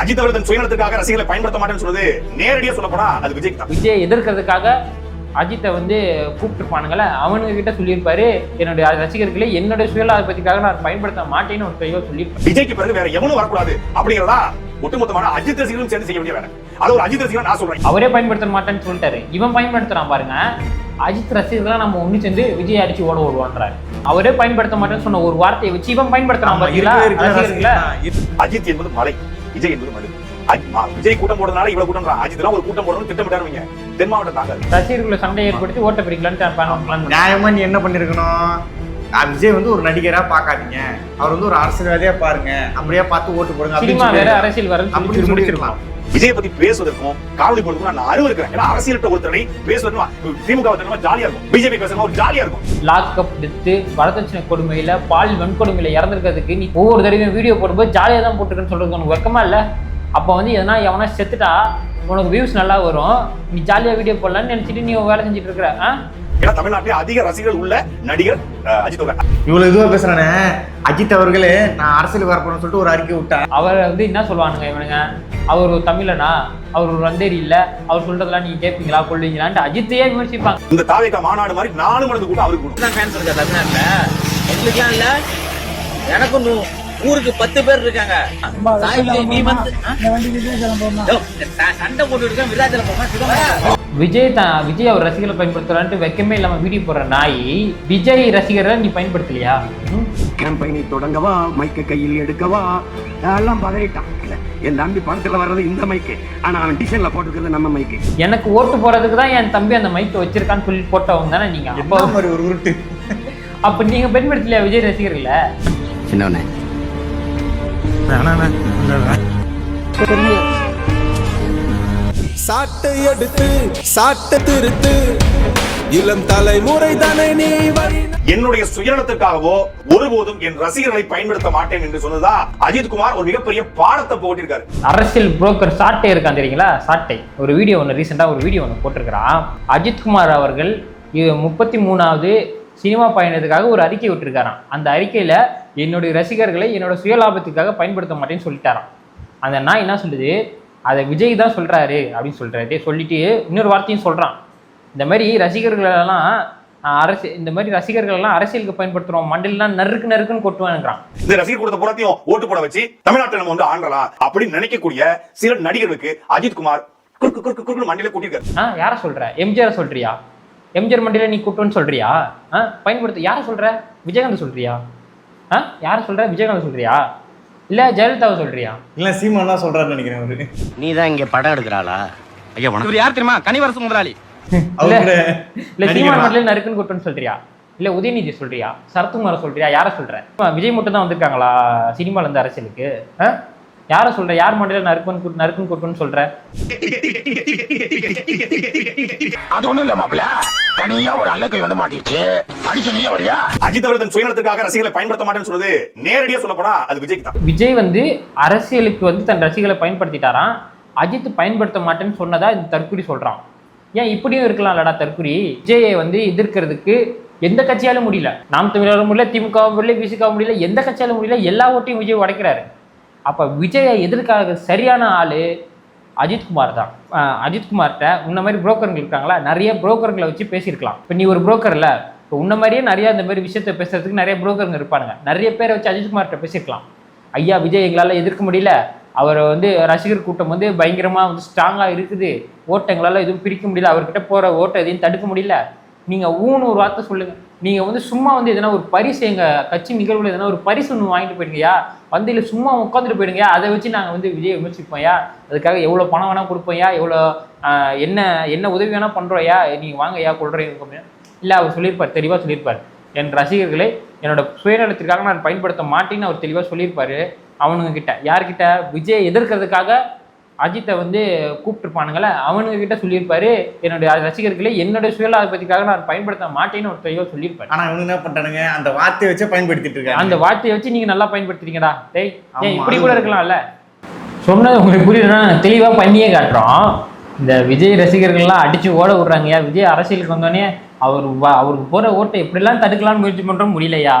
அஜித் அவர்கள் சுயநலத்துக்காக ரசிகர்களை பயன்படுத்த மாட்டேன்னு சொல்றது நேரடியா சொல்ல போனா அது விஜய் தான். விஜய் எதிர்க்கிறதுக்காக அஜித்தை வந்து கூப்பிட்டுருப்பானுங்களே அவனுங்க கிட்ட சொல்லியிருப்பாரு என்னுடைய ரசிகர்களே என்னுடைய சுயலாபத்துக்காக நான் பயன்படுத்த மாட்டேன்னு ஒரு தெளிவாக சொல்லியிருப்பாரு. விஜய்க்கு பிறகு வேற எவனும் வரக்கூடாது அப்படிங்கிறதா ஒட்டுமொத்தமான அஜித் ரசிகர்களும் சேர்ந்து செய்ய வேண்டிய வேலை. அது ஒரு அஜித் ரசிகர் நான் சொல்றேன். அவரே பயன்படுத்த மாட்டேன்னு சொல்லிட்டாரு. இவன் பயன்படுத்துறான் பாருங்க. அஜித் ரசிகர்களா நம்ம ஒண்ணு சேர்ந்து விஜய் அடிச்சு ஓட ஓடுவான்றாரு. அவரே பயன்படுத்த மாட்டேன்னு சொன்ன ஒரு வார்த்தையை வச்சு இவன் பயன்படுத்துறான் பாத்தீங்களா? அஜித் என்பது மலை. விஜய் என்பது மது விஜய் கூட்டம் போடுறதுனால இவ்வளவு கூட்டம் அஜித் ஒரு கூட்டம் போடணும்னு திட்டமிட்டாருவீங்க. தென் மாவட்டம் தாங்க ரசிகர்களை சண்டை ஏற்படுத்தி ஓட்ட பிளான் நியாயமா நீ என்ன பண்ணிருக்கணும்? ஆ, விஜய் வந்து ஒரு நடிகரா பார்க்காதீங்க. அவர் வந்து ஒரு அரசியல்வாதியா பாருங்க. அப்படியே பார்த்து ஓட்டு போடுங்க. அரசியல் சொல்லி சொல்லிருக்கலாம் விஜய பத்தி பேசுவதற்கும் காவலி போடுறதுக்கும் நான் அறிவு இருக்கிறேன். ஏன்னா அரசியல் ஒருத்தரை பேசுவதற்கும் திமுக ஜாலியா இருக்கும். பிஜேபி பேசுறதுக்கும் ஒரு ஜாலியா இருக்கும். லாக்அப் எடுத்து வரதட்சணை கொடுமையில பால் வன்கொடுமையில இறந்துருக்கிறதுக்கு நீ ஒவ்வொரு தடவையும் வீடியோ போடும்போது ஜாலியாக தான் போட்டுருக்கேன்னு சொல்றது உனக்கு வெக்கமா இல்லை? அப்போ வந்து எதனா எவனா செத்துட்டா உனக்கு வியூஸ் நல்லா வரும். நீ ஜாலியாக வீடியோ போடலான்னு நினைச்சிட்டு நீ வேலை செஞ்சுட்டு இருக்கிற ஆ? ஏன்னா தமிழ்நாட்டிலே அதிக ரசிகர்கள் உள்ள நடிகர் அஜித் அவர்கள். இவ்வளவு இதுவா பேசுறானே? அஜித் அவர்களே நான் அரசியல் வரப்போறேன்னு சொல்லிட்டு ஒரு அறிக்கை விட்டா அவர் வந்து என்ன சொல்லுவானுங்க இவனுங்க? அவர் ஒரு தமிழனா? அவர் ஒரு வந்தேரி இல்ல? அவர் சொல்றதெல்லாம் நீங்க கேட்பீங்களா கொள்வீங்களான்ட்டு அஜித்தையே விமர்சிப்பாங்க. இந்த தாவேக்கா மாநாடு மாதிரி நாலு மடங்கு கூட்டம் அவருக்கு தான் ஃபேன்ஸ் இருக்கா தமிழ்நாட்டுல? எங்களுக்குலாம் இல்ல. எனக்கும் நூ- ஊருக்கு பத்து பேர் இருக்காங்க. நீ வந்து சண்டை போட்டு இருக்கேன் விருதாச்சலம் போமா விஜய் தான் விஜய் அவர் ரசிகர்களை பயன்படுத்துறான்ட்டு வெக்கமே இல்லாம வீடியோ போடுற நாய் விஜய் ரசிகரை நீ பயன்படுத்தலையா? கேம்பெயினை தொடங்கவா மைக்க கையில் எடுக்கவா? எல்லாம் பதறிட்டான். இல்ல, என் தம்பி படத்துல வர்றது இந்த மைக்கு ஆனா அவன் டிசைன்ல போட்டுக்கிறது நம்ம மைக்கு எனக்கு ஓட்டு போறதுக்கு தான் என் தம்பி அந்த மைக்கை வச்சிருக்கான்னு சொல்லி போட்டவங்க தானே நீங்க. அப்போ ஒரு உருட்டு? அப்ப நீங்க பயன்படுத்தலையா விஜய் ரசிகர்களை? சின்னவனே. சாட்டை எடுத்து சாட்டை திருத்து. இளம் தலைமுறை தானே நீ என்னுடைய சுயநலத்துக்காகவோ ஒருபோதும் என் ரசிகர்களை பயன்படுத்த மாட்டேன் என்று சொன்னதா அஜித் குமார் ஒரு மிகப்பெரிய பாடத்தை போட்டிருக்காரு. அரசியல் புரோக்கர் சாட்டை இருக்கான் தெரியுங்களா? சாட்டை. ஒரு வீடியோ ஒன்று ரீசெண்டாக ஒரு வீடியோ ஒன்று போட்டிருக்கிறான். அஜித்குமார் அவர்கள் முப்பத்தி மூணாவது சினிமா பயணத்துக்காக ஒரு அறிக்கை விட்டுருக்காராம். அந்த அறிக்கையில் என்னுடைய ரசிகர்களை என்னோட சுயலாபத்துக்காக பயன்படுத்த மாட்டேன்னு சொல்லிட்டாராம். அந்த நான் என்ன சொல்லுது? அதை விஜய் தான் சொல்கிறாரு அப்படின்னு சொல்கிறாரு சொல்லிட்டு இன்னொரு வார்த்தையும் சொல்கிறான் இந்த மாதிரி ரசிகர்களெல்லாம் அரசு இந்த மாதிரி ரசிகர்களெல்லாம் அரசியலுக்கு பயன்படுத்துகிறோம் மண்டலாம் நறுக்கு நறுக்குன்னு கொட்டுவானுங்கிறான். இந்த ரசிகர் கூட்டத்தை பூராத்தையும் ஓட்டு போட வச்சு தமிழ்நாட்டில் நம்ம வந்து ஆண்டலாம் அப்படின்னு நினைக்கக்கூடிய சில நடிகர்களுக்கு அஜித் குமார் குறுக்கு குறுக்கு குறுக்கு மண்டியில கூட்டியிருக்காரு. ஆ யாரை சொல்ற? எம்ஜிஆர் சொல்றியா? எம்ஜிஆர் மண்டியில நீ கூட்டுன்னு சொல்றியா? ஆ பயன்படுத்த யாரை சொல்ற? விஜயகாந்த் சொல்றியா? ஆ யாரை சொல்ற? விஜயகாந்த் சொல்றியா? இல்ல ஜெயலலிதாவை சொல்றியா? இல்ல சீமான் தான் சொல்றாருன்னு நினைக்கிறேன் அவரு. நீ தான் இங்க படம் எடுக்கிறாளா? ஐயா இவர் யார் தெரியுமா? கனிவரசு முதலாளி. கூட இல்ல சீமான்? மண்டியில நறுக்குன்னு கூட்டுன்னு சொல்றியா? இல்ல உதயநிதி சொல்றியா? சரத்குமார சொல்றியா? யாரை சொல்ற? விஜய் மட்டும் தான் வந்திருக்காங்களா? சினிமால இருந்து அரசியலுக்கு? யாரை சொல்ற? யார் மண்டியில நறுக்குன்னு கூட்டு நறுக்குன்னு கூட்டுன்னு சொல்ற? அது ஒண்ணும் இல்ல மாப்பிள தனியா ஒரு அல்லக்கை வந்து மாட்டிடுச்சு அஜித் அவர்கள் தன் சுயநலத்துக்காக ரசிகர்களை பயன்படுத்த மாட்டேன்னு சொல்றது நேரடியா சொல்ல போனா அது விஜய்க்கு தான். விஜய் வந்து அரசியலுக்கு வந்து தன் ரசிகர்களை பயன்படுத்திட்டாராம். அஜித் பயன்படுத்த மாட்டேன்னு சொன்னதா இந்த தற்குறி சொல்றான். ஏன் இப்படியும் இருக்கலாம்லடா தற்குறி? விஜயை வந்து எதிர்க்கிறதுக்கு எந்த கட்சியாலும் முடியல. நாம் தமிழரும் முடியல திமுக முடியல விசிக முடியல எந்த கட்சியாலும் முடியல எல்லா ஓட்டையும் விஜய் உடைக்கிறாரு. அப்போ விஜயை எதிர்க்காக சரியான ஆள் அஜித்குமார் தான். அஜித்குமார்கிட்ட உன்ன மாதிரி புரோக்கருங்க இருக்காங்களா? நிறைய புரோக்கர்களை வச்சு பேசியிருக்கலாம். இப்போ நீ ஒரு புரோக்கர்ல இப்போ உன்ன மாதிரியே நிறைய இந்த மாதிரி விஷயத்தை பேசுறதுக்கு நிறைய புரோக்கருங்க இருப்பானுங்க. நிறைய பேரை வச்சு அஜித்குமார்கிட்ட பேசியிருக்கலாம். ஐயா விஜய் எங்களால் எதிர்க்க முடியல. அவரை வந்து ரசிகர் கூட்டம் வந்து பயங்கரமாக வந்து ஸ்ட்ராங்காக இருக்குது. ஓட்டை எங்களால் எதுவும் பிரிக்க முடியல. அவர்கிட்ட போகிற ஓட்டை எதையும் தடுக்க முடியல. நீங்கள் ஊன்னு ஒரு வார்த்தை சொல்லுங்கள் நீங்கள் வந்து சும்மா வந்து எதனா ஒரு பரிசு எங்கள் கட்சி நிகழ்வில் எதனா ஒரு பரிசு ஒன்று வாங்கிட்டு போயிடுங்கயா வந்தியில் சும்மா உட்காந்துட்டு போயிடுங்க அதை வச்சு நாங்கள் வந்து விஜய் விமர்சிப்போம்யா. அதுக்காக எவ்வளோ பணம் வேணால் கொடுப்போம்யா. எவ்வளோ என்ன என்ன உதவி வேணால் பண்ணுறோயா நீங்கள் வாங்கய்யா கொள்றீங்க இல்லை அவர் சொல்லியிருப்பார் தெளிவாக சொல்லியிருப்பார். என் ரசிகர்களை என்னோட சுயநலத்திற்காக நான் பயன்படுத்த மாட்டேன்னு அவர் தெளிவாக சொல்லியிருப்பார். அவனுங்க கிட்ட யார்கிட்ட? விஜய் எதிர்க்கிறதுக்காக அஜித்தை வந்து கூப்பிட்டுருப்பானுங்களே அவனுங்க கிட்ட சொல்லியிருப்பாரு என்னுடைய ரசிகர்களை என்னுடைய சுயலாபத்துக்காக நான் பயன்படுத்த மாட்டேன்னு ஒரு தெளிவாக சொல்லியிருப்பாரு. ஆனா இவங்க என்ன பண்றானுங்க அந்த வார்த்தையை வச்சே பயன்படுத்திட்டு இருக்காங்க. அந்த வார்த்தையை வச்சு நீங்க நல்லா பயன்படுத்துறீங்கடா. டேய் இப்படி கூட இருக்கலாம்ல? சொன்னது உங்களுக்கு புரியுதுன்னா தெளிவா பண்ணியே காட்டுறோம். இந்த விஜய் ரசிகர்கள்லாம் அடிச்சு ஓட விடுறாங்கயா விஜய் அரசியலுக்கு வந்தோடனே அவர் அவருக்கு போற ஓட்டை எப்படிலாம் தடுக்கலாம்னு முயற்சி பண்றோம் முடியலையா?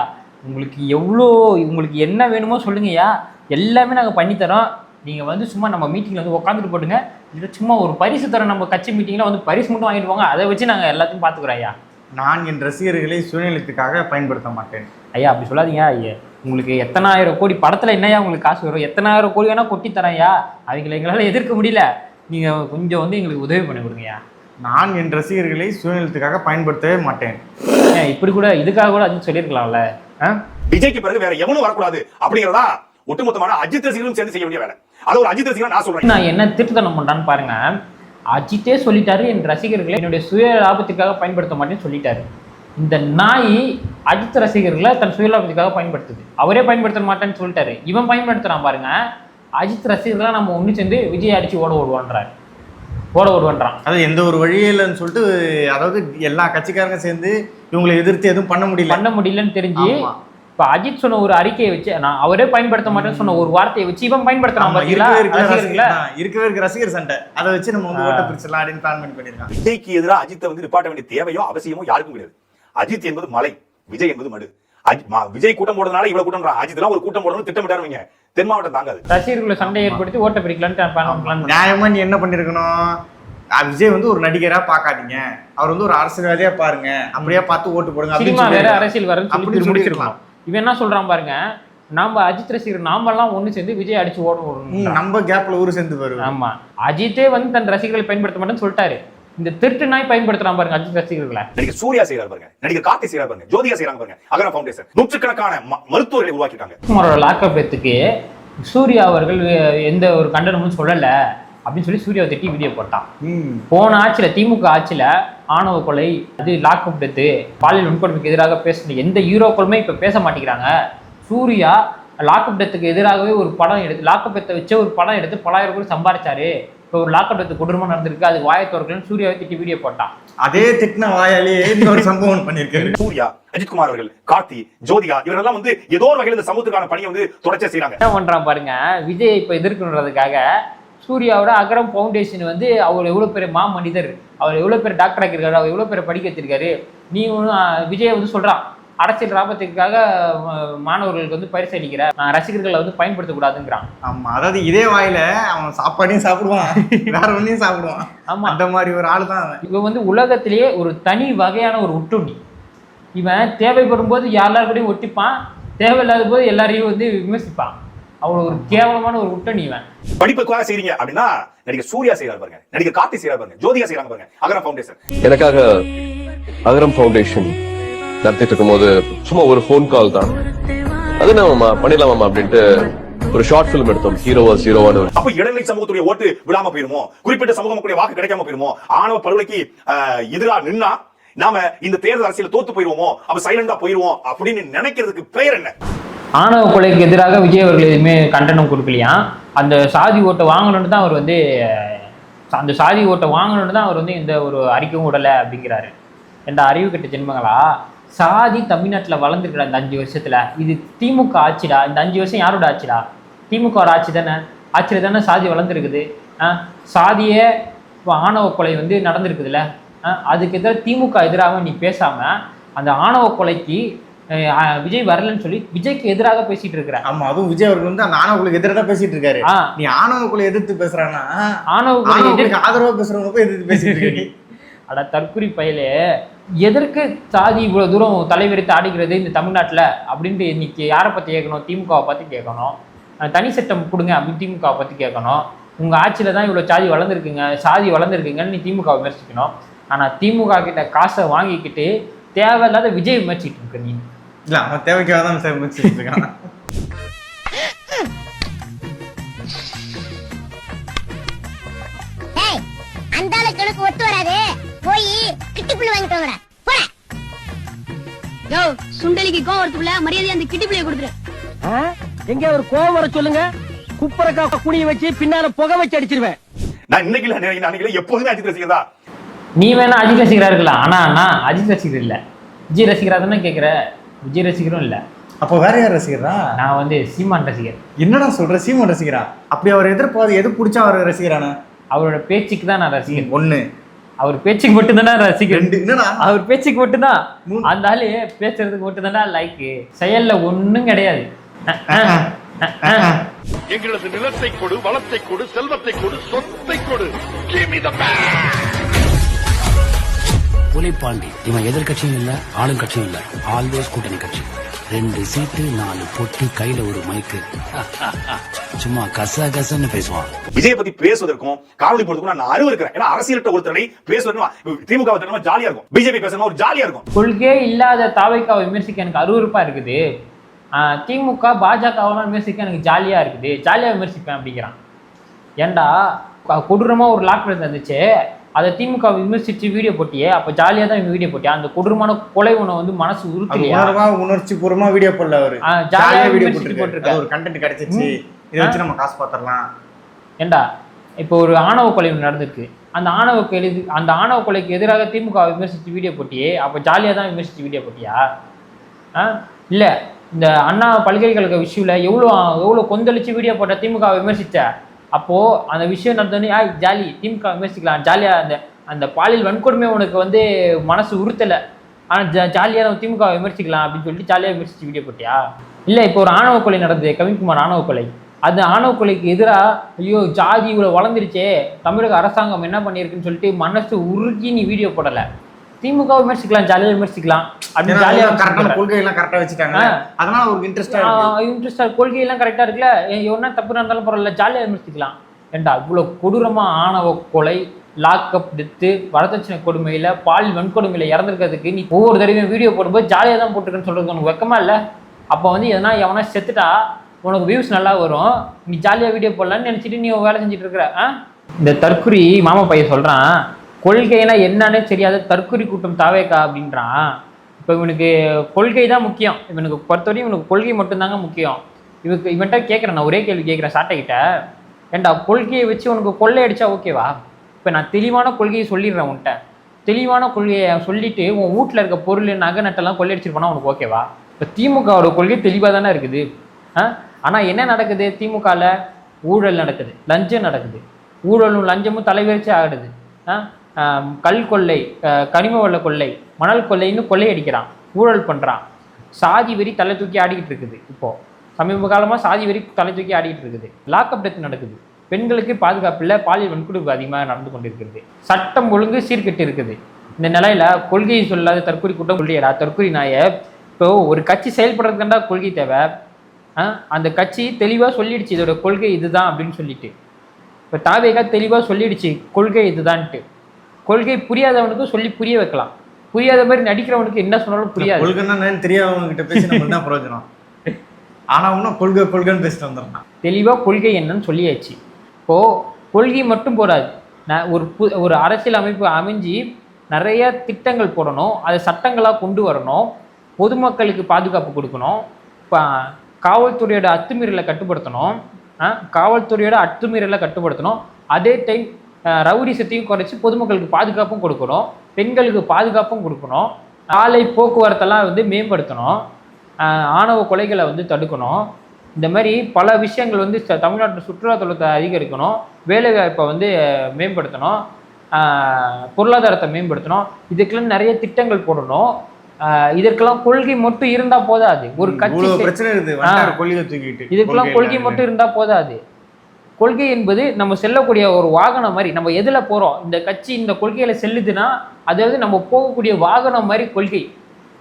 உங்களுக்கு எவ்வளோ உங்களுக்கு என்ன வேணுமோ சொல்லுங்கய்யா. எல்லாமே நாங்கள் பண்ணித்தரோம். நீங்க வந்து சும்மா நம்ம மீட்டிங்ல வந்து உட்காந்துட்டு போட்டுங்க. இல்லை சும்மா ஒரு பரிசு தர நம்ம கட்சி மீட்டிங்ல வந்து பரிசு மட்டும் வாங்கிட்டு போங்க. அதை வச்சு நாங்க எல்லாத்தையும் பாத்துக்கிறோம் ஐயா. நான் என் ரசிகர்களை சுயநலத்துக்காக பயன்படுத்த மாட்டேன். ஐயா அப்படி சொல்லாதீங்க ஐயா. உங்களுக்கு எத்தனாயிரம் கோடி படத்துல என்னையா உங்களுக்கு காசு வரும்? எத்தனாயிரம் கோடி வேணா கொட்டி தரேன் ஐயா. அவங்களை எங்களால எதிர்க்க முடியல. நீங்க கொஞ்சம் வந்து எங்களுக்கு உதவி பண்ணி கொடுங்கய்யா நான் என் ரசிகர்களை சுயநலத்துக்காக பயன்படுத்தவே மாட்டேன். இப்படி கூட இதுக்காக கூட அது சொல்லியிருக்கலாம்ல. ஆ? விஜய்க்கு பிறகு வேற எவனும் வரக்கூடாது அப்படிங்கிறதா ஒட்டுமொத்தமான அஜித் ரசிகர்களும் சேர்ந்து செய்ய வேண்டிய வேலை. அது ஒரு அஜித் ரசிகனா நான் சொல்றேன். நான் என்ன திருத்தனம் பண்றான்னு பாருங்க. அஜித்தே சொல்லிட்டாரு என் ரசிகர்களை என்னுடைய சுய லாபத்துக்காக பயன்படுத்த மாட்டேன்னு சொல்லிட்டாரு. இந்த நாய் அஜித் ரசிகர்களை தன் சுய லாபத்துக்காக பயன்படுத்துது. அவரே பயன்படுத்த மாட்டேன்னு சொல்லிட்டாரு. இவன் பயன்படுத்துறான் பாருங்க. அஜித் ரசிகர்களை நம்ம ஒண்ணு சேர்ந்து விஜய் அடிச்சு ஓட ஓடுவான்றாரு. ஓட ஓடுவான்றான். அது எந்த ஒரு வழியே இல்லைன்னு சொல்லிட்டு அதாவது எல்லா கட்சிக்காரங்க சேர்ந்து இவங்களை எதிர்த்து எதுவும் பண்ண முடியல. பண்ண முடியலன்னு தெரிஞ்சு. இப்ப அஜித் சொன்ன ஒரு அறிக்கையை வச்சு நான் அவரே பயன்படுத்த மாட்டேன்னு சொன்ன ஒரு வார்த்தையை வச்சு இவன் பாத்தீங்களா? இருக்கவே இருக்க ரசிகர் சண்டை. அதை வச்சு நம்ம வந்து. ஓட்ட பிரிச்சிடலாம் அப்படின்னு பிளான் பண்ணி பண்ணிருக்காங்க விஜய்க்கு எதிராக அஜித்தை வந்து நிப்பாட்ட வேண்டிய தேவையோ அவசியமோ யாருக்கும் கிடையாது. அஜித் என்பது மலை விஜய் என்பது மடு. விஜய் கூட்டம் போடுறதுனால இவ்வளவு கூட்டம் அஜித் எல்லாம் ஒரு கூட்டம் போடணும்னு திட்டமிட்டாருவீங்க தென் மாவட்டம் தாங்காது. ரசிகர்களை சண்டை ஏற்படுத்தி ஓட்ட பிளான் நியாயமா நீ என்ன பண்ணிருக்கணும்? விஜய் வந்து ஒரு நடிகரா பார்க்காதீங்க. அவர் வந்து ஒரு அரசியல்வாதியா பாருங்க. அப்படியே பார்த்து ஓட்டு போடுங்க அப்படின்னு. அரசியல் சொல்லி அப்படின்னு முடிச்சிருக்கலாம் இவன் என்ன சொல்றான் பாருங்க நாம அஜித் ரசிகர் நாமெல்லாம் ஒண்ணு சேர்ந்து விஜய் அடிச்சு ஓடணும் நம்ம கேப்ல ஊரு சேர்ந்து வருவோம். ஆமா. அஜித்தே வந்து தன் ரசிகர்களை பயன்படுத்த மாட்டேன்னு சொல்லிட்டாரு. இந்த திருட்டு நாய் பயன்படுத்துறான் பாருங்க அஜித் ரசிகர்களை. நடிகர் சூர்யா செய்யறாரு பாருங்க. நடிகர் கார்த்தி செய்யறாரு பாருங்க. ஜோதிகா செய்யறாங்க பாருங்க. அகரா ஃபவுண்டேஷன் நூற்றுக்கணக்கான மருத்துவர்களை உருவாக்கிட்டாங்க. குமாரோட லாக்அப் டெத்துக்கு சூர்யா அவர்கள் எந்த ஒரு கண்டனமும் சொல்லல. அப்படின்னு சொல்லி சூர்யாவை திட்டி வீடியோ போட்டான். ம். போன ஆட்சியில திமுக ஆட்சியில ஆணவ கொலை அது லாக்அப் டெத்து பாலியல் வன்கொடுமைக்கு எதிராக பேசின எந்த ஹீரோக்களுமே இப்ப பேச மாட்டேங்கிறாங்க. சூர்யா லாக்அப் டெத்துக்கு எதிராகவே ஒரு படம் எடுத்து லாக்அப் டெத்தை வச்சு ஒரு படம் எடுத்து பலாயிரம் கோடி சம்பாரிச்சாரு. இப்போ ஒரு லாக்அப் டெத்து கொடூரமா நடந்திருக்கு அது வாயை திறக்கலன்னு சூர்யாவை திட்டி வீடியோ போட்டான். அதே திட்டின வாயாலேயே இன்னொரு சம்பவம் பண்ணிருக்காரு சூர்யா அஜித்குமார் அவர்கள் கார்த்தி ஜோதிகா இவரெல்லாம் வந்து ஏதோ ஒரு வகையில் இந்த சமூகத்துக்கான பணியை வந்து தொடர்ச்சியா செய்றாங்க. என்ன பண்றான் பாருங்க விஜய் இப்ப எதிர்க்கணுன்றதுக்காக சூர்யாவோட அகரம் ஃபவுண்டேஷன் வந்து அவர் எவ்வளவு பெரிய மா மனிதர். அவர் எவ்வளவு பெரிய டாக்டர் ஆக்கியிருக்காரு. அவர் எவ்வளவு பெரிய படிக்க வச்சிருக்காரு. நீ ஒன்றும் விஜய் வந்து சொல்றான். அரசியல் லாபத்துக்காக மாணவர்களுக்கு வந்து பரிசு அளிக்கிற நான் ரசிகர்களை வந்து பயன்படுத்தக்கூடாதுங்கிறான். ஆமா அதாவது இதே வாயில அவன் சாப்பாடையும் சாப்பிடுவான். வேற ஒன்னையும் சாப்பிடுவான். ஆமா. அந்த மாதிரி ஒரு ஆளு தான் இவன் வந்து உலகத்திலேயே ஒரு தனி வகையான ஒரு ஒட்டுண்ணி இவன் தேவைப்படும் போது எல்லார் கூடயும் ஒட்டிப்பான். தேவையில்லாத போது எல்லாரையும் வந்து விமர்சிப்பான். அவ்வளோ ஒரு கேவலமான ஒரு ஒட்டுண்ணி இவன். படிப்புக்காக செய்றீங்க அப்படின்னா நடிகர் சூர்யா செய்யறாரு பாருங்க நடிகர் கார்த்தி செய்யறாரு பாருங்க ஜோதிகா செய்யறாங்க பாருங்க அகரா ஃபவுண்டேஷன் எனக்காக அகரம் ஃபவுண்டேஷன் நடத்திட்டு இருக்கும்போது சும்மா ஒரு ஃபோன் கால் தான். அது நம்ம பண்ணிடலாமா அப்படின்ட்டு ஒரு ஷார்ட் ஃபிலிம் எடுத்தோம் ஹீரோவா ஜீரோவான அப்ப இடைநிலை சமூகத்துடைய ஓட்டு விடாம போயிருமோ? குறிப்பிட்ட சமூக மக்களுடைய வாக்கு கிடைக்காம போயிருமோ? ஆணவ படுகொலைக்கு எதிரா நின்னா நாம இந்த தேர்தல் அரசியல தோத்து போயிருவோமோ? அப்ப சைலண்டா போயிருவோம் அப்படின்னு நினைக்கிறதுக்கு பெயர் என்ன? ஆணவ கொலைக்கு எதிராக விஜய் அவர்கள் எதுவுமே கண்டனம் கொடுக்கலையாம் அந்த சாதி ஓட்டை வாங்கணும்னு தான் அவர் வந்து அந்த சாதி ஓட்டை வாங்கணும்னு தான் அவர் வந்து இந்த ஒரு அறிக்கையும் விடலை அப்படிங்கிறாரு. என்ற அறிவு கெட்ட ஜென்மங்களா? சாதி தமிழ்நாட்டில் வளர்ந்துருக்குற இந்த அஞ்சு வருஷத்தில் இது திமுக ஆட்சிடா? இந்த அஞ்சு வருஷம் யாரோட ஆட்சிடா? திமுக ஆட்சி தானே? ஆட்சியில் தானே சாதி வளர்ந்துருக்குது. ஆ சாதியே இப்போ ஆணவ கொலை வந்து நடந்திருக்குதுல்ல? ஆ, அதுக்கு எதிராக திமுக எதிராக நீ பேசாமல் அந்த ஆணவ கொலைக்கு விஜய் வரலன்னு சொல்லி விஜய்க்கு எதிராக பேசிட்டு இருக்கிற ஆமா அதுவும் விஜய் அவர்கள் வந்து அந்த ஆணவக்குழுக்கு எதிராக பேசிட்டு இருக்காரு. நீ ஆணவக்குழு எதிர்த்து பேசுறானா ஆணவ கொலை எதிர் ஆணவக்குழுக்கு ஆதரவா பேசுறவங்க எதிர்த்து பேசிட்டு இருக்க நீ. அட தற்குறி பயலே. எதற்கு சாதி இவ்வளவு தூரம் தலைவரித்து ஆடுகிறது இந்த தமிழ்நாட்டுல? அப்படின்ட்டு இன்னைக்கு யாரை பத்தி கேட்கணும்? திமுகவை பத்தி கேட்கணும். தனி சட்டம் கொடுங்க அப்படின்னு திமுகவை பத்தி கேட்கணும். உங்க ஆட்சியில தான் இவ்வளவு சாதி வளர்ந்துருக்குங்க சாதி வளர்ந்துருக்குங்கன்னு நீ திமுக விமர்சிக்கணும். ஆனா திமுக கிட்ட காசை வாங்கிக்கிட்டு தேவையில்லாத விஜய் விமர்சிட்டு இருக்க நீ. இல்ல அவன் தேவைக்காக தான் சார் முடிச்சுட்டு இருக்கான் ஏய் அந்த ஆளுக்கு எனக்கு ஒத்து வராது. போய் கிட்டிப்புள்ள வாங்கிட்டு வாங்கடா. போடா. யோ சுண்டலிக்கு கோவம் வரதுக்குள்ள மரியாதை அந்த கிட்டிப்புள்ளைய கொடுத்துரு. எங்க ஒரு கோவம் வர சொல்லுங்க? குப்பரக்கா குனிய வச்சு பின்னால புகை வச்சு அடிச்சிருவேன். நான் இன்னைக்கு இல்ல அன்னைக்கு இல்ல, எப்போதுமே அஜித் ரசிகர் தான் நீ வேணா அஜித் ரசிகரா இருக்கலாம் ஆனா நான் அஜித் ரசிகர் இல்ல. விஜய் ரசிகரா தானே கேட்குற விஜய் ரசிகரும் இல்ல. அப்போ வேற யார் ரசிகரா? நான் வந்து சீமான் ரசிகர். என்னடா சொல்ற? சீமன் ரசிகரா? அப்படி அவர் எதிர்ப்பாது எது பிடிச்சா அவர் ரசிகரானா? அவரோட பேச்சுக்கு தான் நான் ரசிகர் ஒண்ணு. அவர் பேச்சுக்கு மட்டும்தானே ரசிகர் ரெண்டு என்னடா? அவர் பேச்சுக்கு மட்டும்தான் மூணு. அந்த ஆளு பேசுறதுக்கு மட்டும்தான்டா லைக்கு செயல்ல ஒண்ணும் கிடையாது. எங்களது நிலத்தை கொடு வளத்தை கொடு செல்வத்தை கொடு சொத்தை கொடு. Bag. புலிப்பாண்டி இவன் எதிர்கட்சியும் இல்ல ஆளுங்கட்சியும் இல்ல. ஆல்வேஸ் கூட்டணி கட்சி. ரெண்டு சீட்டு நாலு பொட்டி கையில ஒரு மைக்கு சும்மா கச கசன்னு பேசுவான். விஜய் பத்தி பேசுவதற்கும் காணொலி போடுறதுக்கும் நான் அருவ இருக்கிறேன் ஏன்னா அரசியல்கிட்ட ஒருத்தரை பேசுவதற்கு திமுக ஜாலியா இருக்கும். பிஜேபி பேசணும் ஒரு ஜாலியா இருக்கும். கொள்கையே இல்லாத தாவைக்காவை விமர்சிக்க எனக்கு அருவருப்பா இருக்குது. ஆஹ் திமுக பாஜகவெல்லாம் விமர்சிக்க எனக்கு ஜாலியா இருக்குது. ஜாலியா விமர்சிப்பேன் அப்படிங்கிறான். ஏன்டா க- கொடூரமா ஒரு லாக்டவுன் இருந்துச்சு. அதை திமுக விமர்சிச்சு வீடியோ போட்டியே அப்ப ஜாலியா தான் வீடியோ போட்டியா? அந்த கொடூரமான கொலை உணவு வந்து மனசு உறுத்தலையா உணர்ச்சி பூர்வமா வீடியோ போடல அவரு. ஆ, ஜாலியா ஜாலியா வீடியோ போட்டுருக்காரு. ஒரு கண்டென்ட் கிடைச்சிச்சு. இதை வச்சு நம்ம காசு பாத்திரலாம். ஏண்டா இப்போ ஒரு ஆணவ கொலை நடந்திருக்கு. அந்த ஆணவ கொலை அந்த ஆணவ கொலைக்கு எதிராக திமுக விமர்சிச்சு வீடியோ போட்டியே அப்போ ஜாலியாக தான் விமர்சிச்சு வீடியோ போட்டியா? ஆ? இல்லை இந்த அண்ணா பல்கலைக்கழக விஷயம்ல எவ்வளோ எவ்வளோ கொந்தளிச்சு வீடியோ போட்ட திமுக விமர்சிச்ச? அப்போது அந்த விஷயம் நடந்தோடனே ஆய் ஜாலி திமுக விமர்சிக்கலாம். ஜாலியாக அந்த அந்த பாலியல் வன்கொடுமை உனக்கு வந்து மனசு உறுத்தலை. ஆனால் ஜா ஜாலியாக நம்ம திமுக விமர்சிக்கலாம் அப்படின்னு சொல்லிட்டு ஜாலியாக விமர்சிச்சு வீடியோ போட்டியா? இல்லை இப்போ ஒரு ஆணவ கொலை நடந்தது கவின்குமார் ஆணவ கொலை. அந்த ஆணவ கொலைக்கு எதிராக ஐயோ ஜாதி இவ்வளோ வளர்ந்துருச்சே தமிழக அரசாங்கம் என்ன பண்ணியிருக்குன்னு சொல்லிட்டு மனசு உருகி நீ வீடியோ போடலை. திமுக விமர்சிக்கலாம் ஜாலியாக விமர்சிக்கலாம். அப்படின்னு ஜாலியாக கரெக்டான கொள்கை எல்லாம் கரெக்டா வச்சுட்டாங்க. அதனால ஒரு இன்ட்ரெஸ்டா இருக்கு. இன்ட்ரெஸ்டாக கொள்கையெல்லாம் கரெக்டாக இருக்குல்ல? என்ன தப்பு நடந்தாலும் பரவாயில்ல ஜாலியாக விமர்சிக்கலாம். ஏண்டா இவ்வளோ கொடூரமாக ஆணவ கொலை லாக்அப் டெத்து வரதட்சணை கொடுமையில் பால் வன்கொடுமையில் இறந்துருக்கிறதுக்கு நீ ஒவ்வொரு தடவையும் வீடியோ போடும்போது ஜாலியாக தான் போட்டுருக்கேன்னு சொல்கிறது உனக்கு வெக்கமா இல்லை? அப்போ வந்து எதனா எவனா செத்துட்டா உனக்கு வியூஸ் நல்லா வரும். நீ ஜாலியாக வீடியோ போடலான்னு நினச்சிட்டு நீ வேலை செஞ்சுட்டு இருக்கிற இந்த தற்குறி மாமா பையன் சொல்கிறான் கொள்கைனா என்னன்னே தெரியாத தற்குறி கூட்டம் தாவேக்கா அப்படின்றான். இப்போ இவனுக்கு கொள்கை தான் முக்கியம். இவனுக்கு பொறுத்தவரையும் இவனுக்கு கொள்கை மட்டும்தாங்க முக்கியம். இவனுக்கு இவன்கிட்ட கேட்குறேன் நான் ஒரே கேள்வி கேட்குறேன் சாட்டை கிட்ட ஏண்டா கொள்கையை வச்சு உனக்கு கொள்ளை அடிச்சா ஓகேவா? இப்போ நான் தெளிவான கொள்கையை சொல்லிடுறேன் உன்கிட்ட தெளிவான கொள்கையை சொல்லிட்டு உன் வீட்டில் இருக்க பொருள் நகை நட்டெல்லாம் கொள்ளையடிச்சிருப்பானா உனக்கு ஓகேவா? இப்போ திமுகவோட கொள்கை தெளிவாக தானே இருக்குது. ஆ? ஆனால் என்ன நடக்குது திமுகவில் ஊழல் நடக்குது லஞ்சம் நடக்குது. ஊழலும் லஞ்சமும் தலைவரிச்சு ஆகிடுது ஆ? கல் கொள்ளை கனிம வள கொள்ளை மணல் கொள்ளைன்னு கொள்ளையடிக்கிறான் ஊழல் பண்ணுறான் சாதி வெறி தலை தூக்கி ஆடிக்கிட்டு இருக்குது இப்போது சமீப காலமாக சாதி வெறி தலை தூக்கி ஆடிக்கிட்டு இருக்குது. லாக்அப் டெத் நடக்குது. பெண்களுக்கு பாதுகாப்பு இல்லை பாலியல் வன்கொடுப்பு அதிகமாக நடந்து கொண்டிருக்கிறது. சட்டம் ஒழுங்கு சீர்கெட்டு இருக்குது. இந்த நிலையில் கொள்கையை சொல்லாத தற்கொலை கூட்டம் கொள்ளையடா தற்கொலை நாய. இப்போ ஒரு கட்சி செயல்படுறதுக்குண்டா கொள்கை தேவை. ஆ, அந்த கட்சி தெளிவாக சொல்லிடுச்சு இதோட கொள்கை இதுதான் அப்படின்னு சொல்லிட்டு. இப்போ தாவேகா தெளிவாக சொல்லிடுச்சு கொள்கை இதுதான்ட்டு. கொள்கை புரியாதவனுக்கு சொல்லி புரிய வைக்கலாம். புரியாத மாதிரி நடிக்கிறவனுக்கு என்ன சொன்னாலும் புரியாது. கொள்கைன்னா தெரியாதவங்க கிட்ட பேசி நம்ம என்ன பிரயோஜனம் ஆனா இன்னும் கொள்கை கொள்கைன்னு பேசிட்டு வந்துடுறான் தெளிவாக கொள்கை என்னன்னு சொல்லியாச்சு. இப்போது கொள்கை மட்டும் போடாது. நான் ஒரு பு ஒரு அரசியல் அமைப்பு அமைஞ்சு நிறைய திட்டங்கள் போடணும். அதை சட்டங்களாக கொண்டு வரணும். பொதுமக்களுக்கு பாதுகாப்பு கொடுக்கணும். இப்போ காவல்துறையோட அத்துமீறலை கட்டுப்படுத்தணும். காவல்துறையோட அத்துமீறலை கட்டுப்படுத்தணும். அதே டைம் ரவுடிசத்தையும் குறைச்சி பொதுமக்களுக்கு பாதுகாப்பும் கொடுக்கணும். பெண்களுக்கு பாதுகாப்பும் கொடுக்கணும். சாலை போக்குவரத்தெல்லாம் வந்து மேம்படுத்தணும். ஆணவ கொலைகளை வந்து தடுக்கணும். இந்த மாதிரி பல விஷயங்கள் வந்து தமிழ்நாட்டு சுற்றுலாத்தலத்தை அதிகரிக்கணும். வேலைவாய்ப்பை வந்து மேம்படுத்தணும். பொருளாதாரத்தை மேம்படுத்தணும். இதுக்கெல்லாம் நிறைய திட்டங்கள் போடணும். இதற்கெல்லாம் கொள்கை மட்டும் இருந்தா போதாது. ஒரு கட்சி இதுக்கெல்லாம் கொள்கை. மட்டும் இருந்தா போதாது. கொள்கை என்பது நம்ம செல்லக்கூடிய ஒரு வாகனம் மாதிரி. நம்ம எதுல போறோம்? இந்த கட்சி இந்த கொள்கையில செல்லுதுன்னா அதாவது நம்ம போகக்கூடிய வாகனம் மாதிரி கொள்கை.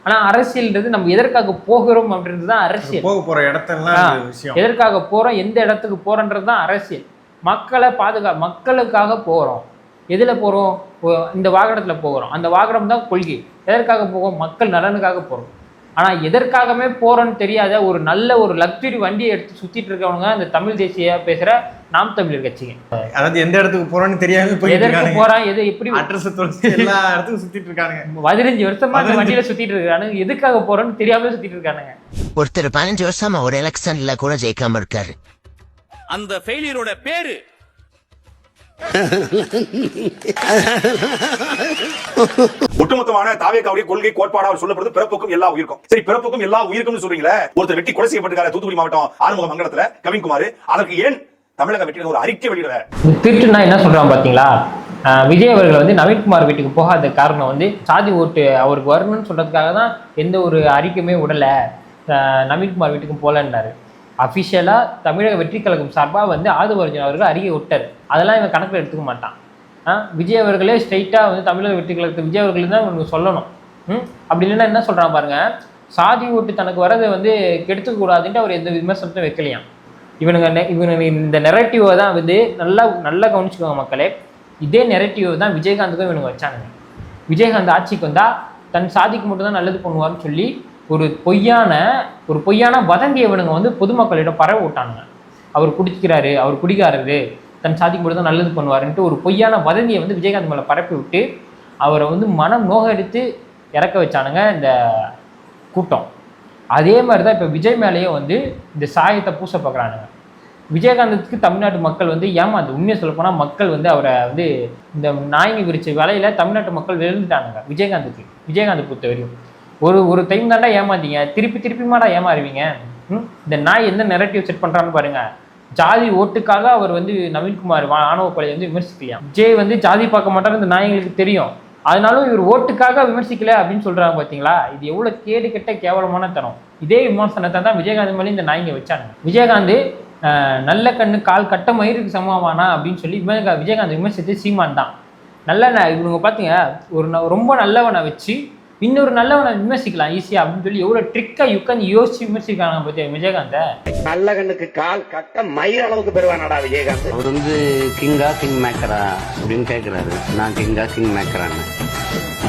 ஆனா அரசியல்ன்றது நம்ம எதற்காக போகிறோம் அப்படின்றது தான் அரசியல். போக போற இடத்தெல்லாம் எதற்காக போறோம்? எந்த இடத்துக்கு போறோன்றது தான் அரசியல். மக்களை பாதுகா மக்களுக்காக போகிறோம் எதுல போறோம்? ஒ- இந்த வாகனத்துல போகிறோம். அந்த வாகனம் தான் கொள்கை. எதற்காக போகிறோம் மக்கள் நலனுக்காக போறோம். ஆனா எதற்காகவே போறோம்னு தெரியாத ஒரு நல்ல ஒரு லக்ஸுரி வண்டியை எடுத்து சுத்திட்டு இருக்கவங்க இந்த தமிழ் தேசிய பேசுற நாம் தமிழர் கட்சிங்க. அதாவது எந்த இடத்துக்கு தெரியாம போயிட்டு எதற்கு போறான் எது எப்படி அட்ரஸ் எல்லா இடத்துக்கும் சுத்திட்டு இருக்கானுங்க. பதினஞ்சு வருஷமா அந்த வண்டியில சுத்திட்டு இருக்கானுங்க எதுக்காக போறோம்னு தெரியாமலே சுத்திட்டு இருக்கானுங்க. ஒருத்தர் பதினஞ்சு வருஷமா ஒரு எலெக்ஷன்ல கூட ஜெயிக்காம இருக்காரு. அந்த ஃபெயிலியரோட பேரு ஒட்டுமொத்தமான தாவேக்காவுடைய கொள்கை கோட்பாடு அவர் சொல்லப்படுது பிறப்புக்கும் எல்லா உயிருக்கும். சரி பிறப்புக்கும் எல்லா உயிருக்கும் சொல்றீங்களே? ஒருத்தர் வெட்டி கொலை செய்யப்பட்டிருக்காரு. தூத்துக்குடி மாவட்டம் ஆறுமுக மங்கலத்துல கவின்குமார். அதற்கு ஏன் தமிழக வெற்றி ஒரு அறிக்கை வெளியிடல திருட்டுனா என்ன சொல்றான் பாத்தீங்களா? ஆஹ் விஜய் அவர்கள் வந்து நவீன்குமார் வீட்டுக்கு போகாத காரணம் வந்து சாதி ஓட்டு அவருக்கு வரணும்னு சொல்றதுக்காக தான் எந்த ஒரு அறிக்கையுமே விடல. ஆஹ் நவீன்குமார் வீட்டுக்கும் போகலன்னாரு அஃபிஷியலாக தமிழக வெற்றி கழகம் சார்பாக வந்து ஆதவ அர்ஜுன் அவர்கள் அறிக்கை விட்டார். அதெல்லாம் இவன் கணக்கில் எடுத்துக்க மாட்டான். ஆ? விஜய் அவர்களே ஸ்ட்ரைட்டாக வந்து தமிழக வெற்றி கழகத்தை விஜய் அவர்கள் தான் இவனுக்கு சொல்லணும். ம்? அப்படி இல்லைன்னா என்ன சொல்கிறான் பாருங்கள் சாதி ஓட்டு தனக்கு வரதை வந்து கெடுத்துக்க கூடாதுன்ட்டு அவர் எந்த விமர்சனத்தையும் வைக்கலையாம். இவனுங்க நெ- இவனுங்க இந்த நெரட்டிவை தான் வந்து நல்லா நல்லா கவனிச்சுக்கோங்க மக்களே. இதே நெரட்டிவை தான் விஜயகாந்துக்கும் இவனுங்க வச்சானுங்க. விஜயகாந்த் ஆட்சிக்கு வந்தால் தன் சாதிக்கு மட்டும் தான் நல்லது பண்ணுவார்னு சொல்லி ஒரு பொய்யான ஒரு பொய்யான வதந்தியை இவனுங்க வந்து பொதுமக்களிடம் பரவ விட்டானுங்க. அவர் குடிக்கிறாரு அவர் குடிக்காரரு தன் சாதிக்கு மட்டும் தான் நல்லது பண்ணுவாருன்ட்டு ஒரு பொய்யான வதந்தியை வந்து விஜயகாந்த் மேலே பரப்பி விட்டு அவரை வந்து மனம் நோகடித்து இறக்க வச்சானுங்க இந்த கூட்டம். அதே மாதிரி தான் இப்போ விஜய் மேலேயே வந்து இந்த சாயத்தை பூச பார்க்குறானுங்க விஜயகாந்தத்துக்கு தமிழ்நாட்டு மக்கள் வந்து ஏமாந்து உண்மையை சொல்லப்போனால் மக்கள் வந்து அவரை வந்து இந்த நாயங்கி விரிச்ச வேலையில் தமிழ்நாட்டு மக்கள் விழுந்துட்டானுங்க விஜயகாந்துக்கு. விஜயகாந்த் பொறுத்த வரையும் ஒரு ஒரு டைம் தாண்டா ஏமாந்தீங்க. திருப்பி திருப்பி மாடா ஏமாறுவீங்க. இந்த நாய் எந்த நெரட்டிவ் செட் பண்ணுறான்னு பாருங்க. ஜாதி ஓட்டுக்காக அவர் வந்து நவீன்குமார் வா- ஆணவ கொலை வந்து விமர்சிக்கலையாம் விஜய் வந்து ஜாதி பார்க்க மாட்டார் இந்த நாய்களுக்கு தெரியும். அதனாலும் இவர் ஓட்டுக்காக விமர்சிக்கல அப்படின்னு சொல்றாங்க பாத்தீங்களா? இது எவ்வளவு கேடு கெட்ட கேவலமான தனம். இதே விமர்சனத்தை தான் விஜயகாந்த் மேலே இந்த நாய்ங்க வச்சாங்க. விஜயகாந்த் நல்ல கண்ணு கால் கட்ட மயிருக்கு சமமானா அப்படின்னு சொல்லி விஜயகாந்த் விமர்சித்து சீமான் தான். நல்ல இவங்க பார்த்தீங்க ஒரு ரொம்ப நல்லவனை வச்சு இன்னொரு நல்லவனை விமர்சிக்கலாம் ஈஸியா அப்படின்னு சொல்லி எவ்வளவு ட்ரிக்கா உட்காந்து யோசிச்சு விமர்சிக்கிறாங்க பத்தியா விஜயகாந்த நல்ல கண்ணுக்கு கால் கட்ட மயிர் அளவுக்கு பெறுவானடா விஜயகாந்த். அவர் வந்து கிங்கா கிங் மேக்கரா அப்படின்னு கேட்குறாரு நான் கிங்கா கிங் மேக்கரான்னு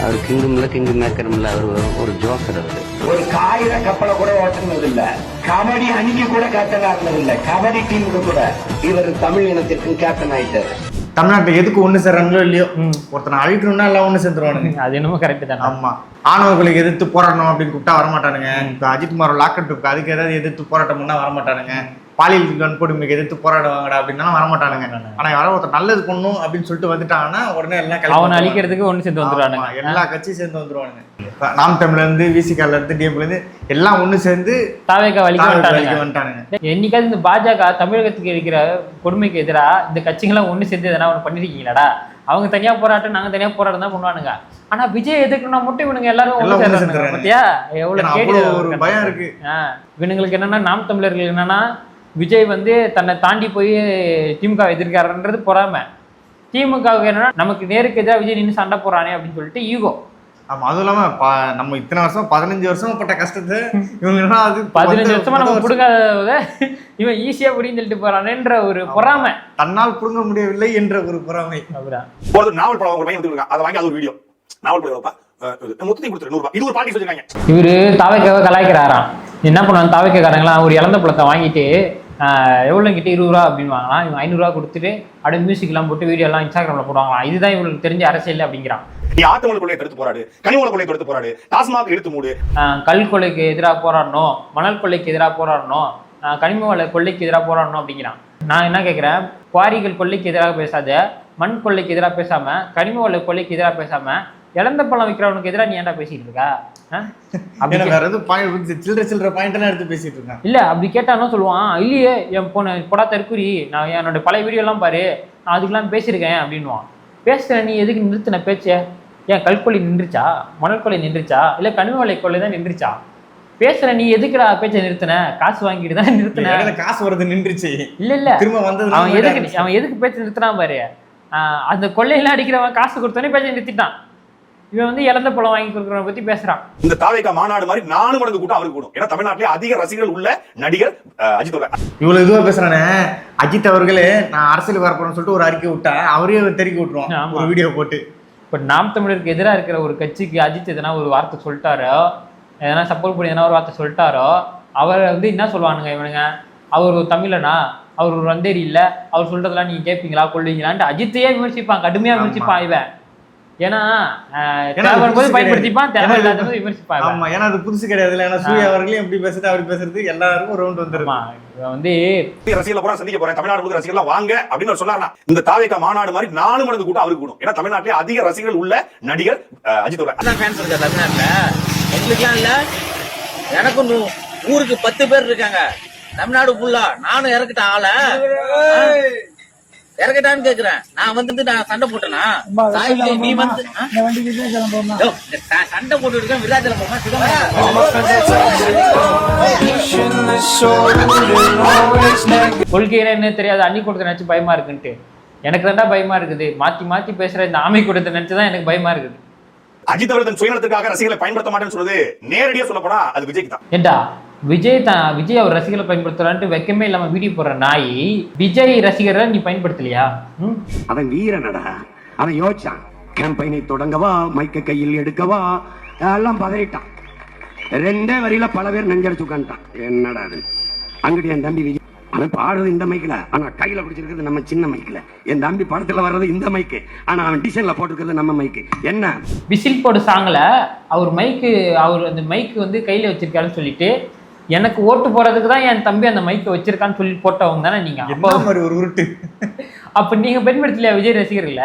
அவர் கிங்கும் இல்லை கிங் மேக்கரும் இல்லை அவர் ஒரு- ஒரு ஜோக்கர் அவர். ஒரு காகித கப்பலை கூட ஓட்டுனது இல்ல கபடி அணிக்கு கூட கேப்டனா இருந்தது இல்ல கபடி டீமுக்கு கூட. இவர் தமிழ் இனத்திற்கும் கேப்டன் ஆயிட்டாரு. தமிழ்நாட்டுல எதுக்கு ஒண்ணு சேர்றாங்களோ இல்லையோ ஒருத்தனை அழிக்கணும்னா எல்லாம் ஒண்ணு சேர்ந்துருவானுங்க. அது என்னமோ கரெக்ட் தானே. ஆமா. ஆணவர்களுக்கு எதிர்த்து போராடணும் அப்படின்னு கூப்பிட்டா வரமாட்டானுங்க. இப்ப அஜித்குமார் லாக்கெட் இருக்கு அதுக்கு ஏதாவது எதிர்த்து போராட்டம் பண்ணா வரமாட்டானுங்க. பாலியல் வன்கொடுமைக்கு எதிர்த்து போராடுவாங்கடா அப்படின்னா வரமாட்டானுங்க. ஆனா யாரோ ஒருத்தர் நல்லது பண்ணும் அப்படின்னு சொல்லிட்டு வந்துட்டாங்கன்னா உடனே எல்லாம் அவனை. அழிக்கிறதுக்கு ஒன்று சேர்ந்து வந்துடுவானுங்க எல்லா கட்சியும் சேர்ந்து வந்துருவானுங்க. நாம் தமிழ்ல இருந்து விசிகால இருந்து டிஎம்ல இருந்து எல்லாம் ஒண்ணு சேர்ந்து தாவேக்கா வலிக்க வந்துட்டானுங்க. என்னைக்காவது இந்த பாஜக தமிழகத்துக்கு இருக்கிற கொடுமைக்கு எதிராக இந்த கட்சிகள்லாம் ஒன்று சேர்ந்து எதனா ஒன்று பண்ணிருக்கீங்களாடா? அவங்க தனியா போராட்டம் நாங்க தனியா போராட்டம் தான் பண்ணுவானுங்க. ஆனா விஜய் எதுக்குன்னா மட்டும் இவனுங்க எல்லாரும் ஒண்ணு. பாத்தியா? எவ்வளவு ஒரு பயம் இருக்கு. இவனுங்களுக்கு என்னன்னா நாம் தமிழர்கள் என்னன்னா விஜய் வந்து தன்னை தாண்டி போய் திமுக எதிர்க்காரன்றது பொறாம. திமுகவுக்கு என்னன்னா நமக்கு நேருக்கு எதிராக விஜய் நின்று சண்டை போறானே அப்படின்னு சொல்லிட்டு ஈகோ. ஆமா அதுவும் இல்லாம ப- நம்ம இத்தனை வருஷம் பதினஞ்சு வருஷம் பட்ட கஷ்டத்தை இவங்க என்ன அது பதினஞ்சு வருஷமா நம்ம பிடுங்காத இவன் ஈஸியா பிடின்னு சொல்லிட்டு போறானேன்ற ஒரு பொறாமை. தன்னால் புடுங்க முடியவில்லை என்ற ஒரு பொறாமை. ஒரு நாவல் படம் ஒரு பையன் வந்துருக்கான் அதை வாங்கி அது ஒரு வீடியோ நாவல் படம் வைப்பா மொத்தத்தையும் கொடுத்துரு நூறு ரூபாய் இது ஒரு பாட்டி வச்சிருக்காங்க இவரு தாவைக்காவை கலாய்க்கிறாராம். என்ன பண்ணுவாங்க தாவைக்காரங்களாம் ஒரு இழந்த பழத்தை வாங்கிட்டு ஆஹ், எவ்வளவு கிட்ட இருபது ரூபா அப்படின்னு வாங்கலாம். இவன் ஐநூறுரூவா கொடுத்துட்டு அப்படியே மியூசிக்லாம் போட்டு வீடியோ எல்லாம் இன்ஸ்டாகிராம்ல போடுவாங்களாம். இதுதான் இவங்களுக்கு தெரிஞ்ச அரசியல் அப்படிங்கிறான். நீ ஆத்தமலை கொள்ளையை தடுத்து போராடு. கனிமலை கொள்ளையை தடுத்து போராடு. டாஸ்மாக் எடுத்து மூடு. கல் கொள்ளைக்கு எதிராக போராடணும். மணல் கொள்ளைக்கு எதிராக போராடணும். கனிம வள கொள்ளைக்கு எதிராக போராடணும் அப்படிங்கிறான். நான் என்ன கேட்குறேன் குவாரிகள் கொள்ளைக்கு எதிராக பேசாத மண் கொள்ளைக்கு எதிராக பேசாம கனிம வள கொள்ளைக்கு எதிராக பேசாம இழந்த பழம் விற்கிறவனுக்கு எதிராக நீ ஏன்டா பேசிட்டு இருக்க? அப்படி ஏன்னா கே- வேற எதுவும் பாயிண்ட் சில்லற சில்லற பாயிண்ட் எல்லாம் எடுத்து பேசிட்டு இருக்கான். இல்ல அப்படி கேட்டானோ சொல்லுவான். இல்லையே என் பொண்ணு பொடா தற்குறி நான் என்னோட பழைய வீடியோ எல்லாம் பாரு. நான் அதுக்கெல்லாம் பேசியிருக்கேன் அப்படின்னுவான். பேசுற நீ எதுக்கு நிறுத்தின பேச்ச? ஏன் கல்கொல்லி நின்றுச்சா? மணல் கொள்ளை நின்றுச்சா? இல்ல கனிம வலை கொள்ளை தான் நின்றுச்சா? பேசுற நீ எதுக்குடா பேச்ச நிறுத்தின? காசு வாங்கிட்டு தான் நிறுத்தின? காசு வருது நின்றுச்சு. இல்ல இல்ல. திரும்ப வந்தது அவன் எதுக்கு அவன் எதுக்கு பேச்ச நிறுத்தினான் பாரு. ஆஹ் அந்த கொள்ளையெல்லாம் அடிக்கிறவன் காசு கொடுத்தோன்னே பேச்ச நிறுத்திட்டான். இவன் வந்து இழந்த பழம் வாங்கி கொடுக்குறவனை பத்தி பேசுறான். இந்த தாவேக்கா மாநாடு மாதிரி நாலு மடங்கு கூட்டம் அவருக்கு கூடும். ஏன்னா தமிழ்நாட்டிலே அதிக ரசிகர்கள் உள்ள நடிகர் அஜித் அவர்கள். இவ்வளவு இதுவா பேசுறானே? அஜித் அவர்களே நான் அரசியலுக்கு வரப்போறேன்னு சொல்லிட்டு ஒரு அறிக்கை விட்டா அவரே தெரிவிக்க விட்டுருவான். ஒரு வீடியோ போட்டு. இப்போ நாம் தமிழருக்கு எதிராக இருக்கிற ஒரு கட்சிக்கு அஜித் எதனா ஒரு வார்த்தை சொல்லிட்டாரோ எதனா சப்போர்ட் பண்ணி எதனா ஒரு வார்த்தை சொல்லிட்டாரோ அவரை வந்து என்ன சொல்லுவானுங்க இவனுங்க? அவர் ஒரு தமிழனா? அவர் ஒரு வந்தேரி இல்ல? அவர் சொல்றதெல்லாம் நீங்க கேட்பீங்களா கொள்வீங்களான்ட்டு அஜித்தையே விமர்சிப்பான். கடுமையா ஆமா. விமர்சிப்பான் இவன். ஏன்னா போது புதுசு பயன்படுத்திப்பான் கிடையாது. தேவை இல்லாத போது விமர்சிப்பான் இவன். ஆமா ஏன்னா அது புதுசு கிடையாது. ஏன்னா சூர்யா அவர்களையும் எப்படி பேசுறது அப்படி பேசுறது எல்லாருக்கும் ஒரு ரவுண்ட் வந்துருமா வந்து ரசிகர்ல பூரா சந்திக்க போறேன். தமிழ்நாடு முழுக்க ரசிகர்லாம் வாங்க அப்படின்னு அவர் சொன்னார்னா இந்த தாவேக்கா மாநாடு மாதிரி நாலு மடங்கு கூட்டம் அவருக்கு கூடும். ஏன்னா தமிழ்நாட்டிலே அதிக ரசிகர்கள் உள்ள நடிகர் அஜித் அதான் ஃபேன்ஸ் இருக்கா தமிழ்நாட்டுல. எங்களுக்குலாம் இல்ல. எனக்கும் நூ- ஊருக்கு பத்து பேர் இருக்காங்க. தமிழ்நாடு ஃபுல்லா நானும் இறக்கிட்டேன் ஆளை. இறக்கட்டான்னு கேக்குறேன். நான் வந்து நான் சண்டை போட்டேனா? நீ வந்து சண்டை போட்டு விருதாச்சலம் கொள்கையில என்ன தெரியாது அன்னி கொடுத்த நினைச்சு பயமா இருக்குன்ட்டு. எனக்கு தான்டா பயமா இருக்குது. மாத்தி மாத்தி பேசுற இந்த ஆமை கொடுத்த நினைச்சு தான் எனக்கு பயமா இருக்குது. அஜித் அவர்கள் சுயநலத்துக்காக ரசிகர்களை பயன்படுத்த மாட்டேன்னு சொல்றது நேரடியா சொல்ல போனா அது விஜய்க்கு தான். ஏண்டா? விஜய் தான் விஜய் அவர் ரசிகர்களை பயன்படுத்துறான்ட்டு வெக்கமே இல்லாம வீடியோ போடுற நாய் விஜய் ரசிகரை நீ பயன்படுத்தலையா? அவன் வீரனடா. அவன் யோசிச்சான். கேம்பெயினை தொடங்கவா? மைக்க கையில் எடுக்கவா? எல்லாம் பதறிட்டான். ரெண்டே வரியில பல பேர் நெஞ்சடிச்சு உட்காந்துட்டான் என்னடா அது அங்கிட்டு என் தம்பி விஜய் அவன் பாடுறது இந்த மைக்கில். ஆனா கையில பிடிச்சிருக்கிறது நம்ம சின்ன மைக்கில். என் தம்பி படத்துல வர்றது இந்த மைக்கு. ஆனா அவன் டிசைன்ல போட்டிருக்கிறது நம்ம மைக்கு. என்ன? விசில் போடு சாங்கில் அவர் மைக்கு அவர் அந்த மைக்கு வந்து கையில் வச்சிருக்காருன்னு சொல்லிட்டு எனக்கு ஓட்டு போறதுக்கு தான் என் தம்பி அந்த மைக்கை வச்சிருக்கான்னு சொல்லி போட்டவங்க தானே நீங்க. அப்போ என்ன மாதிரி ஒரு உருட்டு? அப்போ நீங்க பயன்படுத்தலையா விஜய் ரசிகர்கள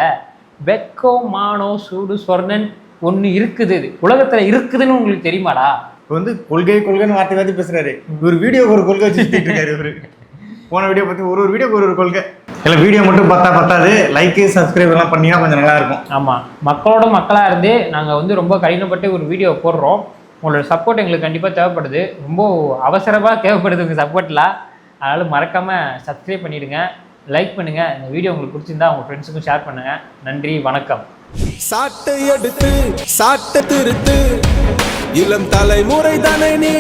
வெக்கோ மானோ சூடு சொர்ணன் ஒண்ணு இருக்குது. உலகத்துல இருக்குதுன்னு உங்களுக்கு தெரியுமாடா? இப்போ வந்து கொள்கை கொள்கைன்னு வார்த்தை வார்த்தை பேசுறாரு. இவர் வீடியோக்கு ஒரு கொள்கை வச்சு சுத்திட்டு இருக்காரு இவரு. போன வீடியோ பத்தி ஒரு ஒரு வீடியோக்கு ஒரு ஒரு கொள்கை. இல்லை வீடியோ மட்டும் பார்த்தா பத்தாது. லைக்கு சப்ஸ்கிரைப் எல்லாம் பண்ணீங்கன்னா கொஞ்சம் நல்லா இருக்கும். ஆமா. மக்களோட மக்களா இருந்து நாங்க வந்து ரொம்ப கடினப்பட்டு ஒரு வீடியோ போடுறோம். உங்களோட சப்போர்ட் எங்களுக்கு கண்டிப்பாக தேவைப்படுது. ரொம்ப அவசரமாக தேவைப்படுது உங்கள் சப்போர்ட்லாம் அதனால் மறக்காமல் சப்ஸ்கிரைப் பண்ணிடுங்க லைக் பண்ணுங்கள் இந்த வீடியோ உங்களுக்கு பிடிச்சிருந்தா உங்கள் ஃப்ரெண்ட்ஸுக்கும் ஷேர் பண்ணுங்கள் நன்றி வணக்கம். சாட்டை எடுத்து சாட்டை திருத்து. இளம் தலைமுறை தானே நீ